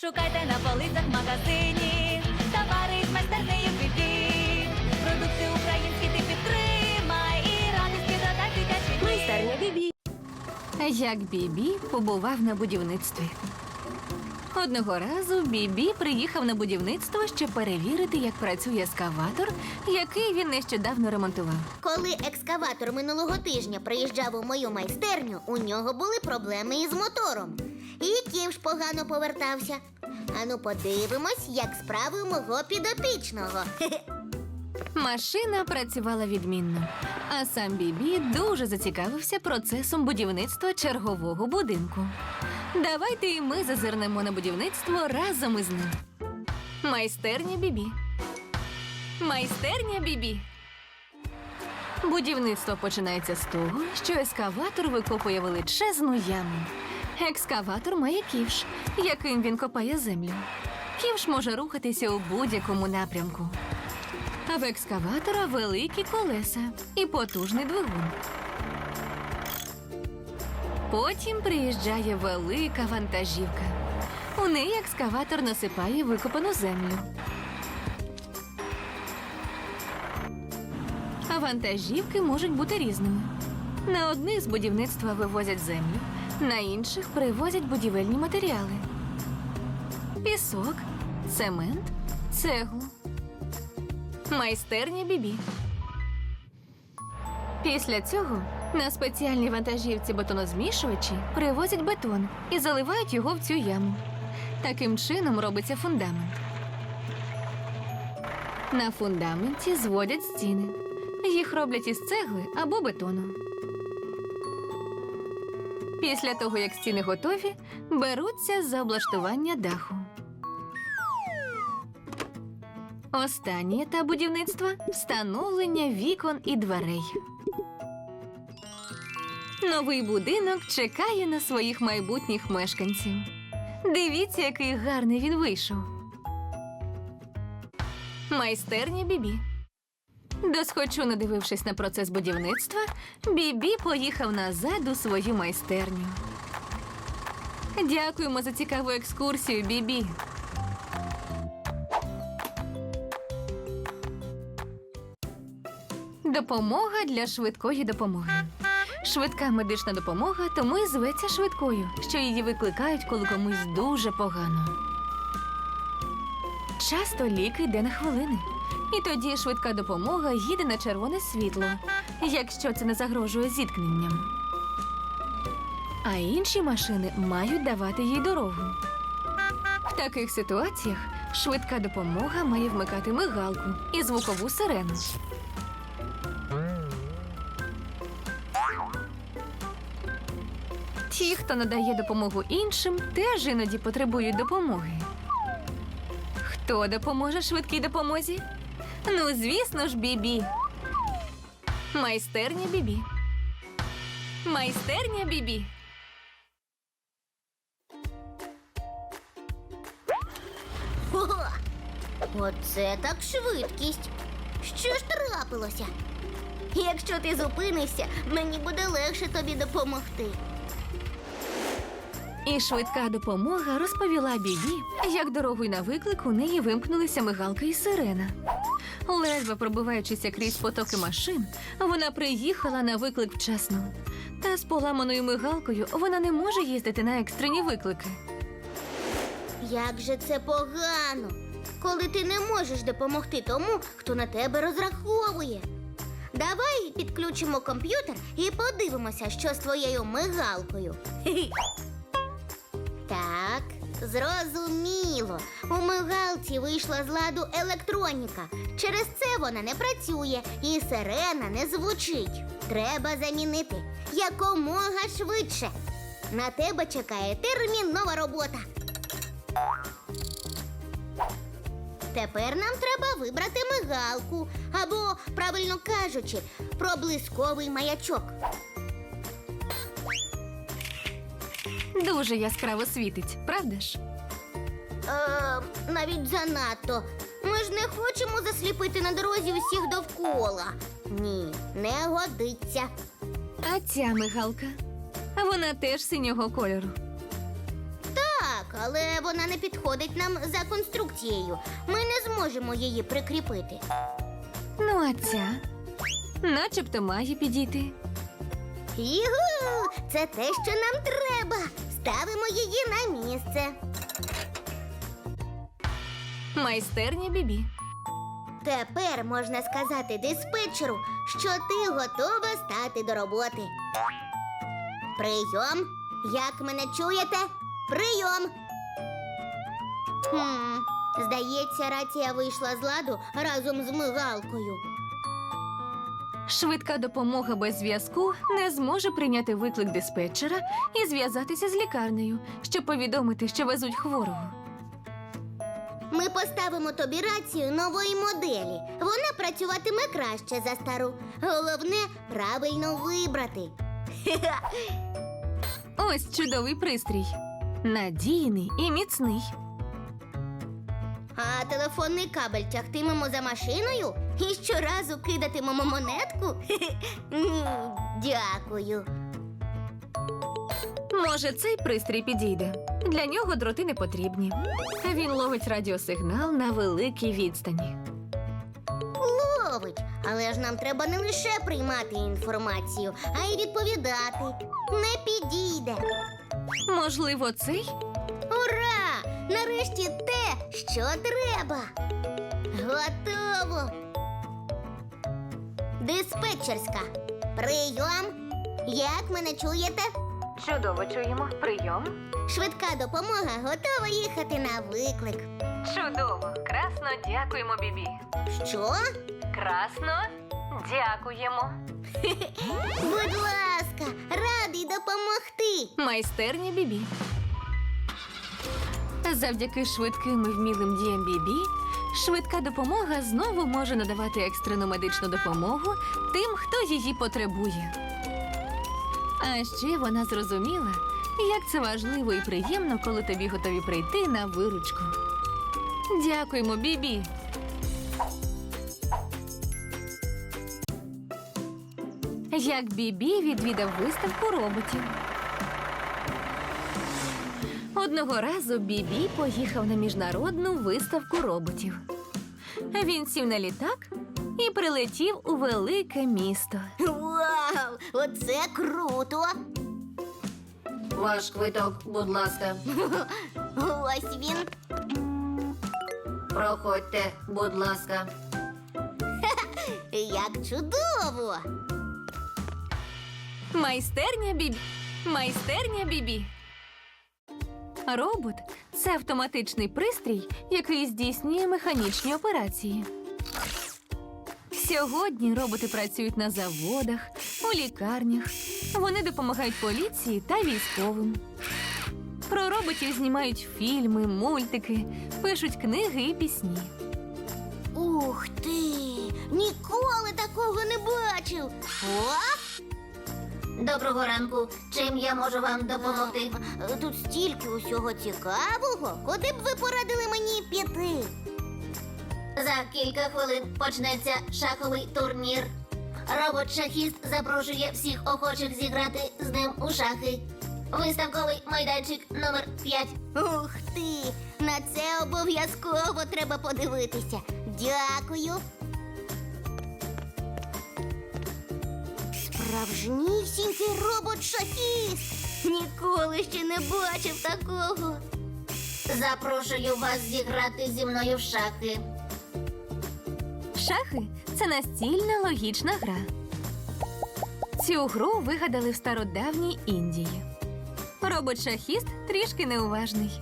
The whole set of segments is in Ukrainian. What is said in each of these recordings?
Шукайте на полицях в магазині, товари з майстернею бібі. Продукти українські ти підтримай і радості додай дитячий. Майстерня Бібі. Як Бібі побував на будівництві. Одного разу Бібі приїхав на будівництво, щоб перевірити, як працює ескаватор, який він нещодавно ремонтував. Коли екскаватор минулого тижня приїжджав у мою майстерню, у нього були проблеми із мотором. І ківш погано повертався. Ану, подивимось, як справи у мого підопічного. Машина працювала відмінно, а сам Бібі дуже зацікавився процесом будівництва чергового будинку. Давайте і ми зазирнемо на будівництво разом із ним. Майстерня Бібі. Майстерня Бібі. Будівництво починається з того, що ескаватор викопує величезну яму. Екскаватор має ківш, яким він копає землю. Ківш може рухатися у будь-якому напрямку. А в екскаватора великі колеса і потужний двигун. Потім приїжджає велика вантажівка. У неї екскаватор насипає викопану землю. А вантажівки можуть бути різними. На одних з будівництва вивозять землю, на інших привозять будівельні матеріали: пісок, цемент, цеглу. Майстерня Бібі. Після цього на спеціальній вантажівці бетонозмішувачі привозять бетон і заливають його в цю яму. Таким чином робиться фундамент. На фундаменті зводять стіни. Їх роблять із цегли або бетону. Після того, як стіни готові, беруться за облаштування даху. Останній етап будівництва встановлення вікон і дверей. Новий будинок чекає на своїх майбутніх мешканців. Дивіться, який гарний він вийшов. Майстерня Бібі. Досхочу, надивившись на процес будівництва, Бібі поїхав назад у свою майстерню. Дякуємо за цікаву екскурсію, Бібі. Допомога для швидкої допомоги. Швидка медична допомога тому і зветься швидкою, що її викликають, коли комусь дуже погано. Часто лік йде на хвилини, і тоді швидка допомога їде на червоне світло, якщо це не загрожує зіткненням. А інші машини мають давати їй дорогу. В таких ситуаціях швидка допомога має вмикати мигалку і звукову сирену. Ті, хто надає допомогу іншим, теж іноді потребують допомоги. Хто допоможе швидкій допомозі? Ну, звісно ж, Бібі. Майстерня Бібі. Майстерня Бібі. Ого! Оце так швидкість. Що ж трапилося? Якщо ти зупинишся, мені буде легше тобі допомогти. І швидка допомога розповіла Бібі, як дорогою на виклик у неї вимкнулися мигалка і сирена. Ледве пробиваючися крізь потоки машин, вона приїхала на виклик вчасно. Та з поламаною мигалкою вона не може їздити на екстрені виклики. Як же це погано, коли ти не можеш допомогти тому, хто на тебе розраховує. Давай підключимо комп'ютер і подивимося, що з твоєю мигалкою. Хе-хе. Зрозуміло. У мигалці вийшла з ладу електроніка. Через це вона не працює і сирена не звучить. Треба замінити якомога швидше. На тебе чекає термінова робота. Тепер нам треба вибрати мигалку або, правильно кажучи, проблисковий маячок. Дуже яскраво світить, правда ж? Е, навіть занадто. Ми ж не хочемо засліпити на дорозі усіх довкола. Ні, не годиться. А ця мигалка. Вона теж синього кольору. Так, але вона не підходить нам за конструкцією. Ми не зможемо її прикріпити. Ну, а ця начебто має підійти. Югу! Це те, що нам треба. Ставимо її на місце. Майстерня Бібі. Тепер можна сказати диспетчеру, що ти готова стати до роботи. Прийом. Як мене чуєте? Прийом. Хм, здається, рація вийшла з ладу разом з мигалкою. Швидка допомога без зв'язку не зможе прийняти виклик диспетчера і зв'язатися з лікарнею, щоб повідомити, що везуть хворого. Ми поставимо тобі рацію нової моделі. Вона працюватиме краще за стару. Головне правильно вибрати. Ось чудовий пристрій. Надійний і міцний. А телефонний кабель тягтимемо за машиною і щоразу кидатимемо монетку? Ні, дякую. Може, цей пристрій підійде. Для нього дроти не потрібні. Він ловить радіосигнал на великій відстані. Ловить, але ж нам треба не лише приймати інформацію, а й відповідати. Не підійде. Можливо, цей? Нарешті те, що треба. Готово. Диспетчерська. Прийом. Як мене чуєте? Чудово чуємо. Прийом. Швидка допомога готова їхати на виклик. Чудово. Красно дякуємо, Бібі. Що? Красно дякуємо. Будь ласка, радий допомогти. Майстерня Бібі. Завдяки швидким і вмілим діям Бібі, швидка допомога знову може надавати екстрену медичну допомогу тим, хто її потребує. А ще вона зрозуміла, як це важливо і приємно, коли тобі готові прийти на виручку. Дякуємо, Бібі. Як Бібі відвідав виставку роботів. Одного разу Бібі поїхав на міжнародну виставку роботів. Він сів на літак і прилетів у велике місто. Вау! Оце круто! Ваш квиток, будь ласка, Ось він. проходьте, будь ласка. Як чудово! Майстерня Бібі. Майстерня Бібі. Робот це автоматичний пристрій, який здійснює механічні операції. Сьогодні роботи працюють на заводах, у лікарнях. Вони допомагають поліції та військовим. Про роботів знімають фільми, мультики, пишуть книги і пісні. Ух ти! Ніколи такого не бачив. О! Доброго ранку. Чим я можу вам допомогти? Е, Тут стільки усього цікавого. Куди б ви порадили мені піти? За кілька хвилин почнеться шаховий турнір. Робот-шахіст запрошує всіх охочих зіграти з ним у шахи. Виставковий майданчик номер 5. Ух ти! На це обов'язково треба подивитися. Дякую. Справжнісінький робот-шахіст. Ніколи ще не бачив такого. Запрошую вас зіграти зі мною в шахи. Шахи це настільна логічна гра. Цю гру вигадали в стародавній Індії. Робот-шахіст трішки неуважний.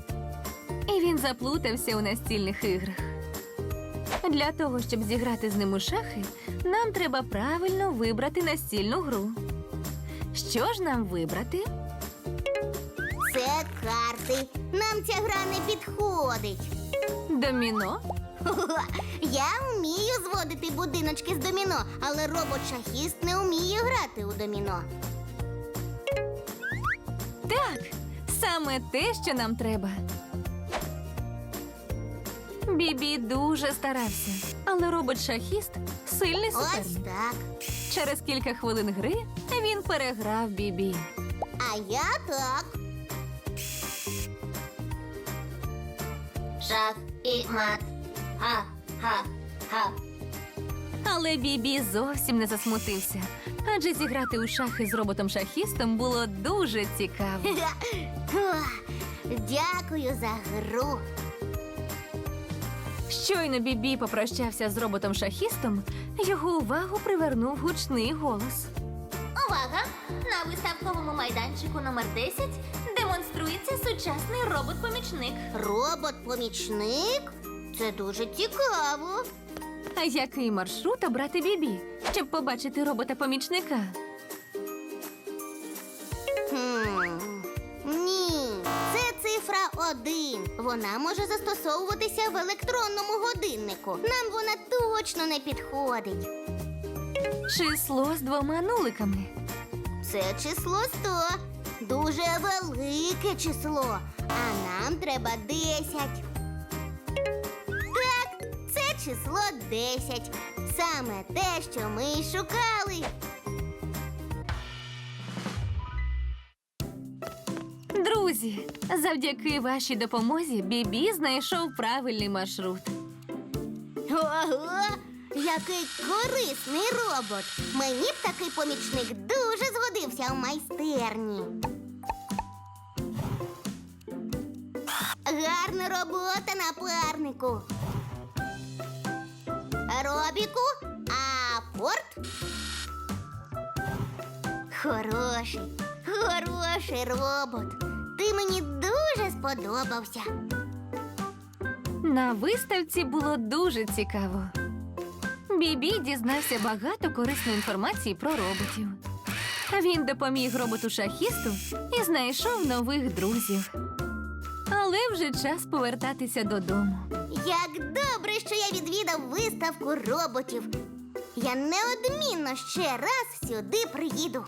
І він заплутався у настільних іграх. Для того, щоб зіграти з ним у шахи, нам треба правильно вибрати настільну гру. Що ж нам вибрати? Це карти. Нам ця гра не підходить. Доміно? Я вмію зводити будиночки з доміно, але робот-шахіст не вміє грати у доміно. Так, саме те, що нам треба. Бібі дуже старався, але робот-шахіст сильний Ось суперник. так. Через кілька хвилин гри він переграв Бібі. А я так. шах і мат. Ха-ха-ха. Але Бібі зовсім не засмутився, адже зіграти у шахи з роботом-шахістом було дуже цікаво. Дякую за гру. Щойно Бібі попрощався з роботом-шахістом, його увагу привернув гучний голос. Увага! На виставковому майданчику номер 10 демонструється сучасний робот-помічник. Робот-помічник? Це дуже цікаво. А який маршрут обрати Бібі, щоб побачити робота-помічника? Цифра один. Вона може застосовуватися в електронному годиннику. Нам вона точно не підходить. Число з двома нуликами. Це число 100. Дуже велике число. А нам треба 10. Так, це число 10. Саме те, що ми й шукали. Друзі, завдяки вашій допомозі Бібі знайшов правильний маршрут. Ого! Який корисний робот! Мені б такий помічник дуже згодився в майстерні. Гарна робота, напарнику. Робіку, а порт? Хороший, хороший робот. Ти мені дуже сподобався. На виставці було дуже цікаво. Бібі дізнався багато корисної інформації про роботів. Він допоміг роботу шахісту і знайшов нових друзів. Але вже час повертатися додому. Як добре, що я відвідав виставку роботів. Я неодмінно ще раз сюди приїду.